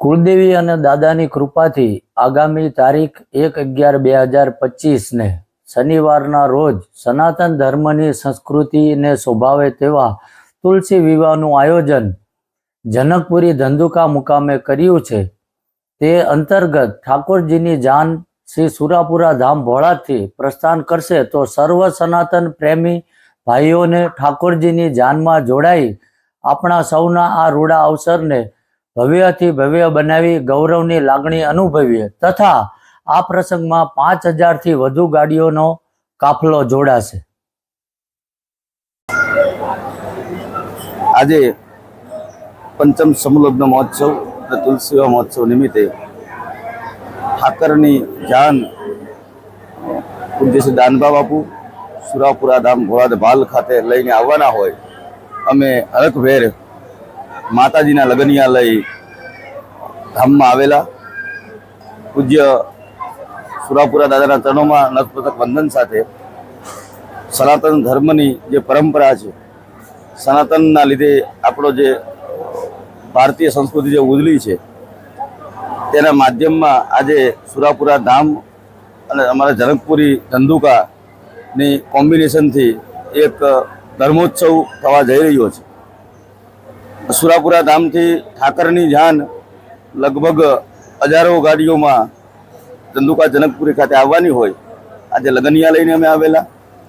કુળદેવી અને દાદાની કૃપાથી આગામી તારીખ એક અગિયાર બે હજાર પચીસને શનિવારના રોજ સનાતન ધર્મની સંસ્કૃતિને શોભાવે તેવા તુલસી વિવાહનું આયોજન જનકપુરી ધંધુકા મુકામે કર્યું છે. તે અંતર્ગત ઠાકોરજીની જાન શ્રી સુરાપુરા ધામ ભોળાથી પ્રસ્થાન કરશે તો સર્વ સનાતન પ્રેમી ભાઈઓને ઠાકોરજીની જાનમાં જોડાઈ આપણા સૌના આ રૂડા અવસરને ભવ્યથી ભવ્ય બનાવી ગૌરવની લાગણી અનુભવીએ તથા આ પ્રસંગમાં પાંચ હજારથી વધુ ગાડીઓનો કાફલો જોડાશે. આજે પંચમ સમલગ્ન મહોત્સવ અને તુલસી મહોત્સવ નિમિત્તે ઠાકરની જાન પૂજ્ય શ્રી દાનબા બાપુ સુરાપુરા ધામ ભોળાદ ભાલ ખાતે લઈને આવવાના હોય અમે હરખભેર માતાજીના લગનિયા લઈ ધામમાં આવેલા. પૂજ્ય સુરાપુરા દાદાના ચરણોમાં નતમસ્તક વંદન સાથે સનાતન ધર્મની જે પરંપરા છે, સનાતનના લીધે આપણો જે ભારતીય સંસ્કૃતિ જે ઉજળી છે, તેના માધ્યમમાં આજે સુરાપુરા ધામ અને અમારા જનકપુરી ધંધુકાની કોમ્બિનેશનથી એક ધર્મોત્સવ થવા જઈ રહ્યો છે. સુરાપુરા ધામથી ઠાકરની જાન લગભગ હજારો ગાડીઓમાં ચંદુકા જનકપુરી ખાતે આવવાની હોય. આજે લગનિયા લઈને અમે આવેલા.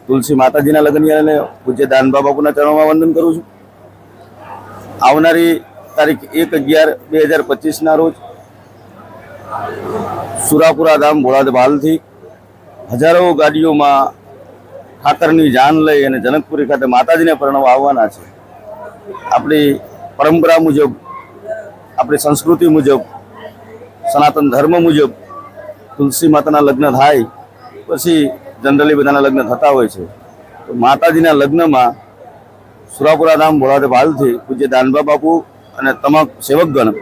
તુલસી માતાજીના લગનિયા લઈને પૂજ્ય દાનબા બાપુના ચરણોમાં વંદન કરું છું. આવનારી તારીખ એક અગિયાર બે હજાર પચીસના રોજ સુરાપુરા ધામ ભોળાદ ભાલથી હજારો ગાડીઓમાં ઠાકરની જાન લઈ અને જનકપુરી ખાતે માતાજીને પરણવા આવવાના છે. આપણી પરંપરા મુજબ, આપણી સંસ્કૃતિ મુજબ, સનાતન ધર્મ મુજબ તુલસી માતાના લગ્ન થાય, પછી જનરલી બધાના લગ્ન થતા હોય છે. તો માતાજીના લગ્નમાં સુરાપુરા ધામ ભોળાદેવ ભાલથી પૂજ્ય દાનબા બાપુ અને તમામ સેવકગણ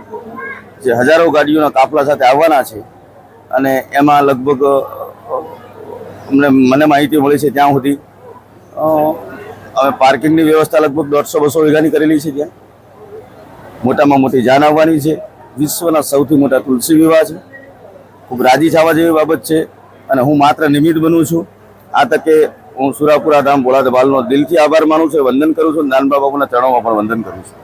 જે હજારો ગાડીઓના કાફલા સાથે આવવાના છે અને એમાં લગભગ, અમને, મને માહિતી મળી છે ત્યાં સુધી અમે પાર્કિંગની વ્યવસ્થા લગભગ દોઢસો બસો વીઘાની કરેલી છે ત્યાં. મોટામાં મોટી જાન આવવાની છે. વિશ્વના સૌથી મોટા તુલસી વિવાહ છે. ખૂબ રાજી થવા જેવી બાબત છે અને હું માત્ર નિમિત્ત બનું છું. આ તકે હું સુરાપુરા ધામ ભોળાદ બાલનો દિલથી આભાર માનું છું, વંદન કરું છું નાનબા બાપુના ચરણોમાં પણ વંદન કરું છું.